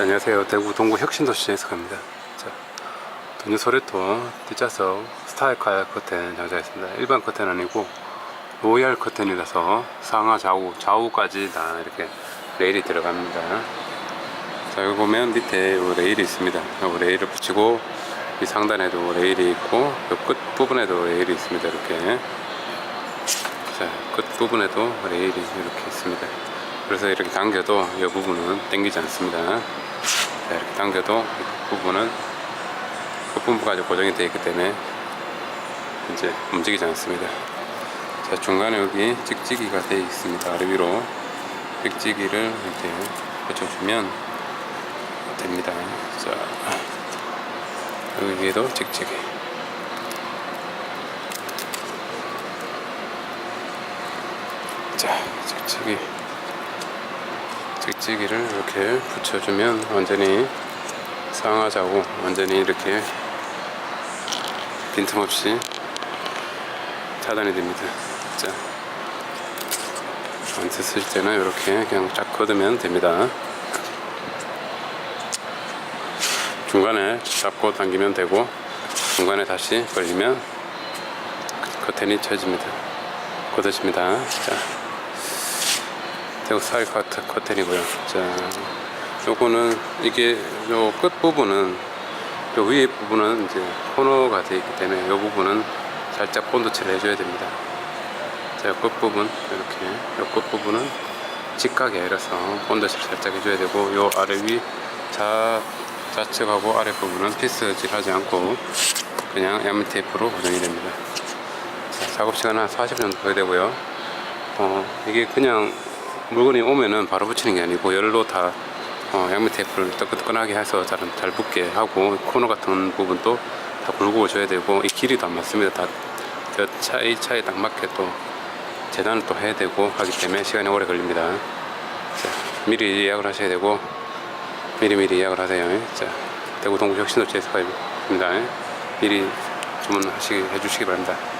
자, 안녕하세요. 대구 동구 혁신도시 에서 갑니다. 자, 도뉴 소레토 뒷좌석 스타일카 커튼 장착했습니다. 일반 커튼 아니고 로얄 커튼이라서 상하 좌우 좌우까지 다 이렇게 레일이 들어갑니다. 자, 여기 보면 밑에 요 레일이 있습니다. 요 레일을 붙이고 이 상단에도 레일이 있고 요끝 부분에도 레일이 있습니다. 이렇게 자, 끝 부분에도 레일이 이렇게 있습니다. 그래서 이렇게 당겨도 이 부분은 당기지 않습니다. 자, 이렇게 당겨도 이 부분은 끝부분까지 고정이 되어 있기 때문에 이제 움직이지 않습니다. 자, 중간에 여기 찍찍이가 되어 있습니다. 아래 위로 찍찍이를 이렇게 붙여주면 됩니다. 자, 여기 위에도 찍찍이. 자, 찍찍이. 찍찍이를 이렇게 붙여주면 완전히 상하자고 완전히 이렇게 빈틈없이 차단이 됩니다. 자, 원트 쓸 때는 이렇게 그냥 쫙 걷으면 됩니다. 중간에 잡고 당기면 되고 중간에 다시 걸리면 커튼이 쳐집니다. 걷어집니다. 자, 대구 스타일 커트 커튼이고요. 자, 요거는 이게 요 끝 부분은 요 위에 부분은 이제 코너가 되어 있기 때문에 요 부분은 살짝 본드칠을 해줘야 됩니다. 자, 요 끝 부분 이렇게 요 끝 부분은 직각이 아니라서 본드칠 살짝 해줘야 되고 요 아래 위 자, 좌측하고 아래 부분은 피스질 하지 않고 그냥 야미 테이프로 고정이 됩니다. 자, 작업 시간 한 40분 정도 되고요. 어, 이게 그냥 물건이 오면은 바로 붙이는 게 아니고 열로 다 어, 양면 테이프를 뜨끈뜨끈하게 해서 잘, 잘 붙게 하고 코너 같은 부분도 다 굴고 오셔야 되고 이 길이도 안 맞습니다. 다그 차이 차에 딱 맞게 또 재단을 또 해야 되고 하기 때문에 시간이 오래 걸립니다. 자, 미리 예약을 하셔야 되고 미리 미리 예약을 하세요. 자, 대구 동구 혁신도시에서 가입니다. 미리 주문하시기 해주시기 바랍니다.